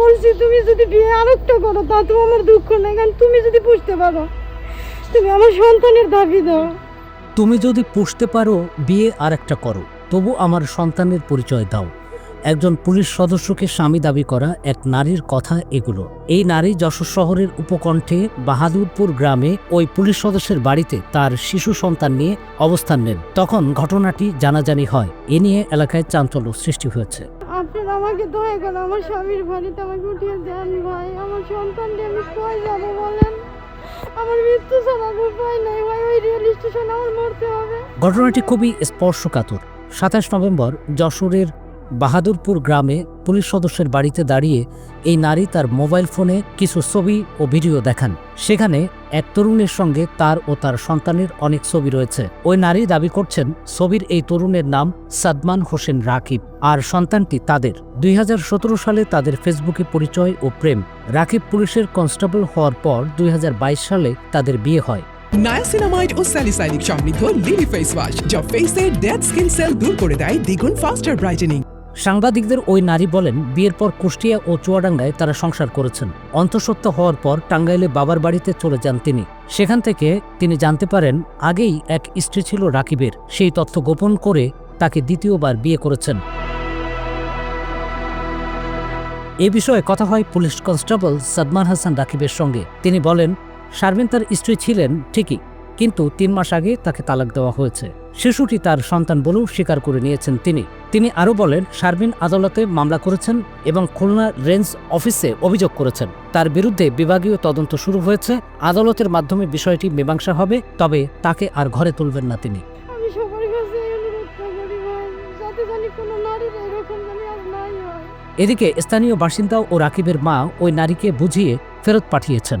বলছি, তুমি যদি বিয়ে আরেকটা করো তাতেও আমার দুঃখ নেই, কারণ তুমি যদি বুঝতে পারো, তুমি আমার সন্তানের দাবি দাও। তুমি যদি পুষতে পারো, বিয়ে আর একটা করো, তবু আমার সন্তানের পরিচয় দাও। একজন পুলিশ সদস্যকে স্বামী দাবি করা এক নারীর কথা এগুলো। এই নারী যশোর শহরের উপকণ্ঠে বাহাদুরপুর গ্রামে ওই পুলিশ সদস্যের বাড়িতে তার শিশু সন্তান নিয়ে অবস্থান নেন। তখন ঘটনাটি জানাজানি হয়। এ নিয়ে এলাকায় চাঞ্চল্য সৃষ্টি হয়েছে। আমাকে দয়া গেল আমার স্বামীর বাড়িতে আমাকে উঠিয়ে দেন ভাই। আমার সন্তানটি আমি কয় যাব বলেন? আমার মৃত্যু ছাড়া আর উপায় নাই ভাই, ওই রেল স্টেশন আমার মরতে হবে। ঘটনাটি খুবই স্পর্শকাতর। সাতাশ নভেম্বর যশোরের বাহাদুরপুর গ্রামে পুলিশ সদস্যের বাড়িতে দাঁড়িয়ে এই নারী তার মোবাইল ফোনে কিছু ছবি ও ভিডিও দেখান। সেখানে এক তরুণের সঙ্গে তার ও তার সন্তানের অনেক ছবি রয়েছে। ওই নারী দাবি করছেন, ছবির এই তরুণের নাম সাদমান হোসেন রাকিব আর সন্তানটি তাদের। দুই হাজার সতেরো সালে তাদের ফেসবুকে পরিচয় ও প্রেম। রাকিব পুলিশের কনস্টেবল হওয়ার পর দুই হাজার বাইশ সালে তাদের বিয়ে হয়। নায়াসিনামাইড ও স্যালিসাইনিক সমৃদ্ধ লিলি ফেস ওয়াশ, যা ফেসের ডেড স্কিন সেল দূর করে দেয় দ্বিগুণ ফাস্টার ব্রাইটেনিং সাংবাদিকদের ওই নারী বলেন, বিয়ের পর কুষ্টিয়া ও চুয়াডাঙ্গায় তারা সংসার করেছেন। অন্তঃসত্ত্বা হওয়ার পর টাঙ্গাইলে বাবার বাড়িতে চলে যান তিনি। সেখান থেকে তিনি জানতে পারেন, আগেই এক স্ত্রী ছিল রাকিবের। সেই তথ্য গোপন করে তাকে দ্বিতীয়বার বিয়ে করেছেন। এ বিষয়ে কথা হয় পুলিশ কনস্টেবল সাদমান হাসান রাকিবের সঙ্গে। তিনি বলেন, শারমিন তার স্ত্রী ছিলেন ঠিকই কিন্তু তিন মাস আগে তাকে তালাক দেওয়া হয়েছে। শিশুটি তার সন্তান বলেও স্বীকার করে নিয়েছেন তিনি। তিনি আরও বলেন শারমিন আদালতে মামলা করেছেন এবং খুলনা রেঞ্জ অফিসে অভিযোগ করেছেন। তার বিরুদ্ধে বিভাগীয় তদন্ত শুরু হয়েছে আদালতের মাধ্যমে বিষয়টি মীমাংসা হবে তবে তাকে আর ঘরে তুলবেন না তিনি। এদিকে স্থানীয় বাসিন্দা ও রাকিবের মা ওই নারীকে বুঝিয়ে ফেরত পাঠিয়েছেন।